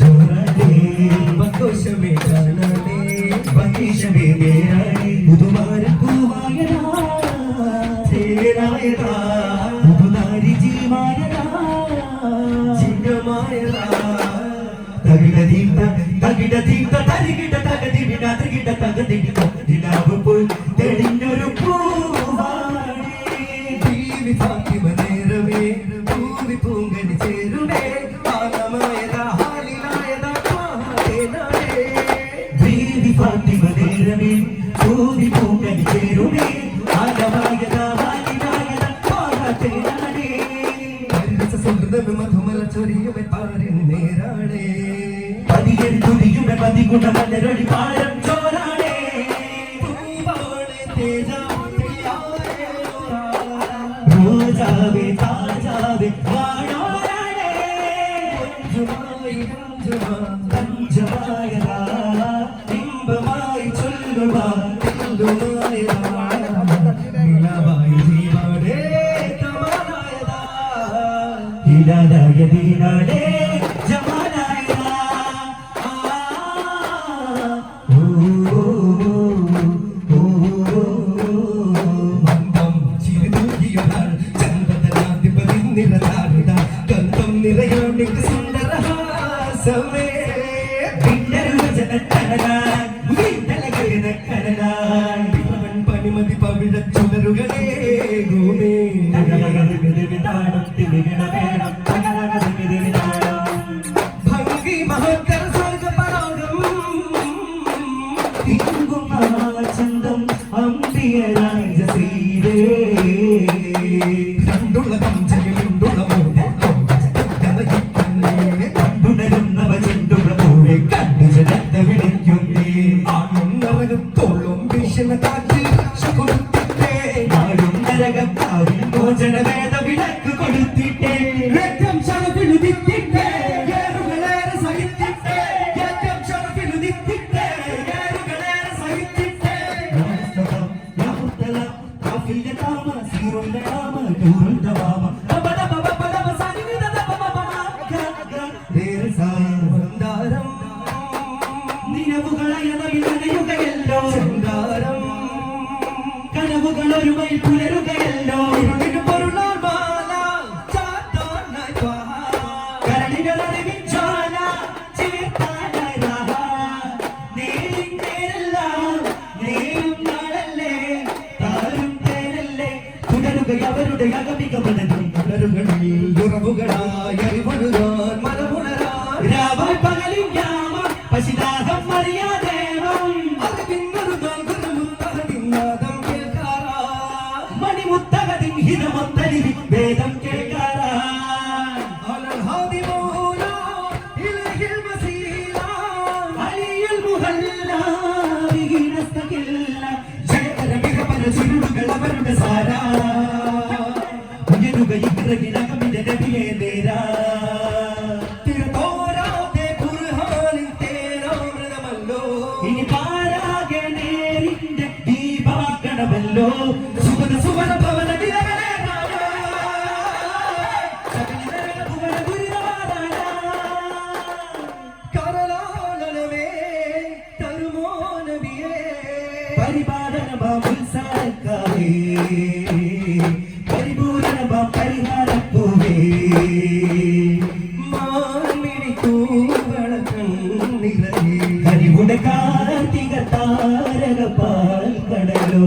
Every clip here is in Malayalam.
ജോറാലേ സന്തോഷമേ കാണാനേ ഭംഗീഷമേ നേരാളേ പുതുമാര പൂവായനാ തേരായതാ പുതുനാരി സുഹൃതം മധുമല ചൊരിയുമെ പാരിൻ നേരാണേ പതിയൻ തുടിയുമെ പതികുണ മലരൊളി പാരം ചോരാണേ പൂവാണേ തേജാവേ താജാവേ വാണോരാണേ മഞ്ജുമായി മഞ്ജുമാ നിറതാരുട ഗന്ധം നിറയോണിക്ക് സുന്ദരഹാസമേ പണിമതി പവിഴ ചുടരുകളേ ഗോമേ ഭംഗി മഹോത്തര സ്വർഗപരാഗം ചന്തം ശരത്തിലുദിത്തിട്ടേ ഏറുകളേറെ സഹിത്തിട്ടേ ശരത്തിലുദിത്തിട്ടേ ഏറുകളേറെ സീറുണ്ട വാമ. ബബദ ബബ ബബ സനിവിദ തുടരുകളിൽ ഉറവുകളായി അറിവൊഴുകാൻ മനമുണരാൻ രാവായി പകലും യാമ പശിദാഹം അറിയാദേവം മണിമുത്തകതിൻ ഹിതമൊത്തലിൽ വേദം കേൾക്കാറാ. അലിയുൽ മുഹല്ല വിഹീനസ്തകില്ല ജയകര മികപര ചുരുളുകൾ അവരുടെ സാരാ. ഉയരുക ഇഗ്രകിനകമിന്റെ പരിപൂരണമാം പരിഹാരപ്പൂവേ കണ്ണിറങ്ങി കാർത്തിക താരക പാൽ കടലോ.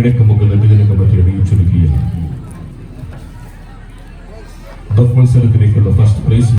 കിഴക്കുമുകൾ എന്നതിനെ പറ്റി അറിയിച്ചിരിക്കുകയാണ് മത്സരത്തിലേക്കുള്ള ഫസ്റ്റ് പ്രൈസ്